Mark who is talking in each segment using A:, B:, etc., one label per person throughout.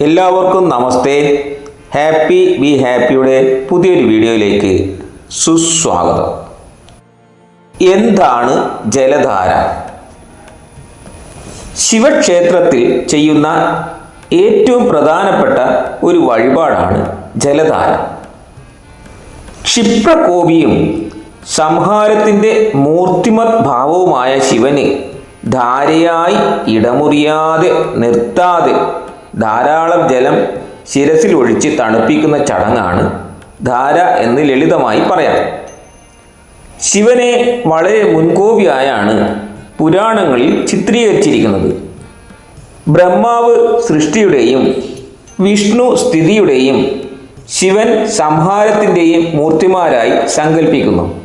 A: എല്ലാവർക്കും നമസ്തേ. Happy be ഹാപ്പിയുടെ പുതിയൊരു വീഡിയോയിലേക്ക് സുസ്വാഗതം. എന്താണ് ജലധാര? ശിവക്ഷേത്രത്തിൽ ചെയ്യുന്ന ഏറ്റവും പ്രധാനപ്പെട്ട ഒരു വഴിപാടാണ് ജലധാര. ക്ഷിപ്രകോപിയും സംഹാരത്തിന്റെ മൂർത്തിമത് ഭാവവുമായ ശിവന് ധാരയായി ഇടമുറിയാതെ നിർത്താതെ ധാരാളം ജലം ശിരസിൽ ഒഴിച്ച് തണുപ്പിക്കുന്ന ചടങ്ങാണ് ധാര എന്ന് ലളിതമായി പറയാം. ശിവനെ വളരെ മുൻകോപിയായാണ് പുരാണങ്ങളിൽ ചിത്രീകരിച്ചിരിക്കുന്നത്. ബ്രഹ്മാവ് സൃഷ്ടിയുടെയും വിഷ്ണു സ്ഥിതിയുടെയും ശിവൻ സംഹാരത്തിന്റെയും മൂർത്തിമാരായി സങ്കല്പിക്കുന്നു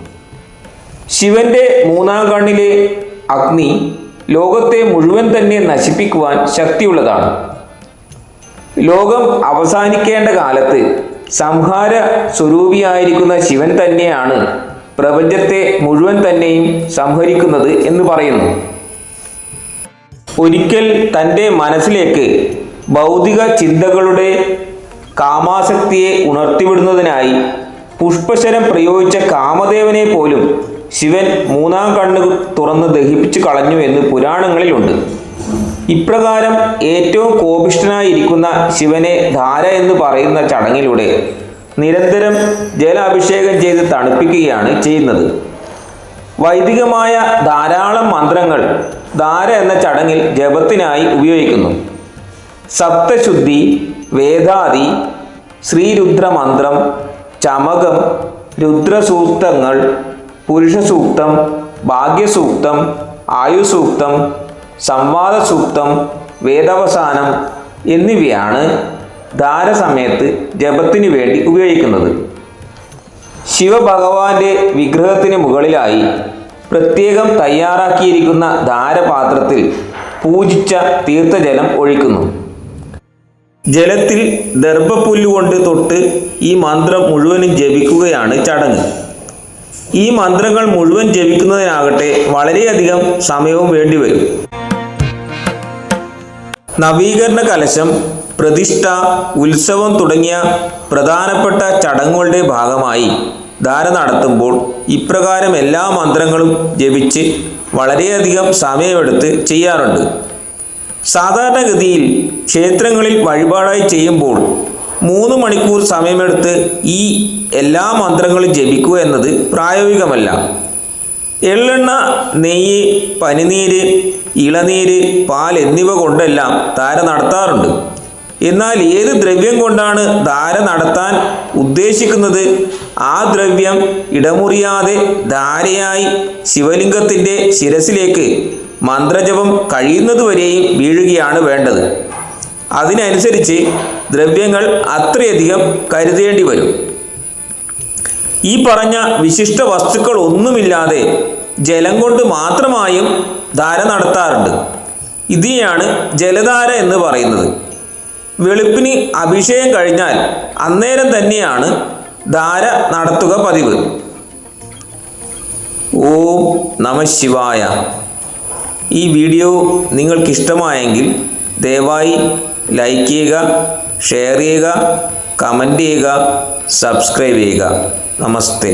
A: ശിവന്റെ മൂന്നാം കണ്ണിലെ അഗ്നി ലോകത്തെ മുഴുവൻ തന്നെ നശിപ്പിക്കുവാൻ ശക്തിയുള്ളതാണ്. ലോകം അവസാനിക്കേണ്ട കാലത്ത് സംഹാര സ്വരൂപിയായിരിക്കുന്ന ശിവൻ തന്നെയാണ് പ്രപഞ്ചത്തെ മുഴുവൻ തന്നെയും സംഹരിക്കുന്നത് എന്ന് പറയുന്നു. ഒരിക്കൽ തന്റെ മനസ്സിലേക്ക് ഭൗതിക ചിന്തകളുടെ കാമാസക്തിയെ ഉണർത്തിവിടുന്നതിനായി പുഷ്പശരം പ്രയോഗിച്ച കാമദേവനെ പോലും ശിവൻ മൂന്നാം കണ്ണ് തുറന്ന് ദഹിപ്പിച്ചു കളഞ്ഞു എന്ന് പുരാണങ്ങളിലുണ്ട്. ഇപ്രകാരം ഏറ്റവും കോപിഷ്ഠനായിരിക്കുന്ന ശിവനെ ധാര എന്ന് പറയുന്ന ചടങ്ങിലൂടെ നിരന്തരം ജലാഭിഷേകം ചെയ്ത് തണുപ്പിക്കുകയാണ് ചെയ്യുന്നത്. വൈദികമായ ധാരാളം മന്ത്രങ്ങൾ ധാര എന്ന ചടങ്ങിൽ ജപത്തിനായി ഉപയോഗിക്കുന്നു. സപ്തശുദ്ധി വേദാദി ശ്രീരുദ്രമന്ത്രം ചമകം രുദ്രസൂക്തങ്ങൾ പുരുഷസൂക്തം ഭാഗ്യസൂക്തം ആയുസൂക്തം സംവാദസൂക്തം വേദാവസാനം എന്നിവയാണ് ധാരസമയത്ത് ജപത്തിന് വേണ്ടി ഉപയോഗിക്കുന്നത്. ശിവഭഗവാന്റെ വിഗ്രഹത്തിന് മുകളിലായി പ്രത്യേകം തയ്യാറാക്കിയിരിക്കുന്ന ധാരപാത്രത്തിൽ പൂജിച്ച തീർത്ഥജലം ഒഴിക്കുന്നു. ജലത്തിൽ ദർഭപ്പുല്ലുകൊണ്ട് തൊട്ട് ഈ മന്ത്രം മുഴുവനും ജപിക്കുകയാണ് ചടങ്ങ്. ഈ മന്ത്രങ്ങൾ മുഴുവൻ ജപിക്കുന്നതിനാകട്ടെ വളരെയധികം സമയവും വേണ്ടിവരും. നവീകരണ കലശം പ്രതിഷ്ഠ ഉത്സവം തുടങ്ങിയ പ്രധാനപ്പെട്ട ചടങ്ങുകളുടെ ഭാഗമായി ധാര നടത്തുമ്പോൾ ഇപ്രകാരം എല്ലാ മന്ത്രങ്ങളും ജപിച്ച് വളരെയധികം സമയമെടുത്ത് ചെയ്യാറുണ്ട്. സാധാരണഗതിയിൽ ക്ഷേത്രങ്ങളിൽ വഴിപാടായി ചെയ്യുമ്പോൾ മൂന്ന് മണിക്കൂർ സമയമെടുത്ത് ഈ എല്ലാ മന്ത്രങ്ങളും ജപിക്കുക എന്നത് പ്രായോഗികമല്ല. എള്ളെണ്ണ നെയ്യ് പനിനീര് ഇളനീര് പാൽ എന്നിവ കൊണ്ടെല്ലാം ധാര നടത്താറുണ്ട്. എന്നാൽ ഏത് ദ്രവ്യം കൊണ്ടാണ് ധാര നടത്താൻ ഉദ്ദേശിക്കുന്നത്? ആ ദ്രവ്യം ഇടമുറിയാതെ ധാരയായി ശിവലിംഗത്തിന്റെ ശിരസിലേക്ക് മന്ത്രജപം കഴിയുന്നതുവരെയും വീഴുകയാണ് വേണ്ടത്. അതിനനുസരിച്ച് ദ്രവ്യങ്ങൾ അത്രയധികം കരുതേണ്ടി വരും ഈ പറഞ്ഞ വിശിഷ്ട വസ്തുക്കൾ ഒന്നുമില്ലാതെ ജലം കൊണ്ട് മാത്രമായും ധാര നടത്താറുണ്ട്. ഇതിനെയാണ് ജലധാര എന്ന് പറയുന്നത്. വെളുപ്പിന് അഭിഷേകം കഴിഞ്ഞാൽ അന്നേരം തന്നെയാണ് ധാര നടത്തുക പതിവ്. ഓം നമ ശിവായ. ഈ വീഡിയോ നിങ്ങൾക്കിഷ്ടമായെങ്കിൽ ദയവായി ലൈക്ക് ചെയ്യുക ഷെയർ ചെയ്യുക കമന്റ് ചെയ്യുക സബ്സ്ക്രൈബ് ചെയ്യുക. നമസ്തേ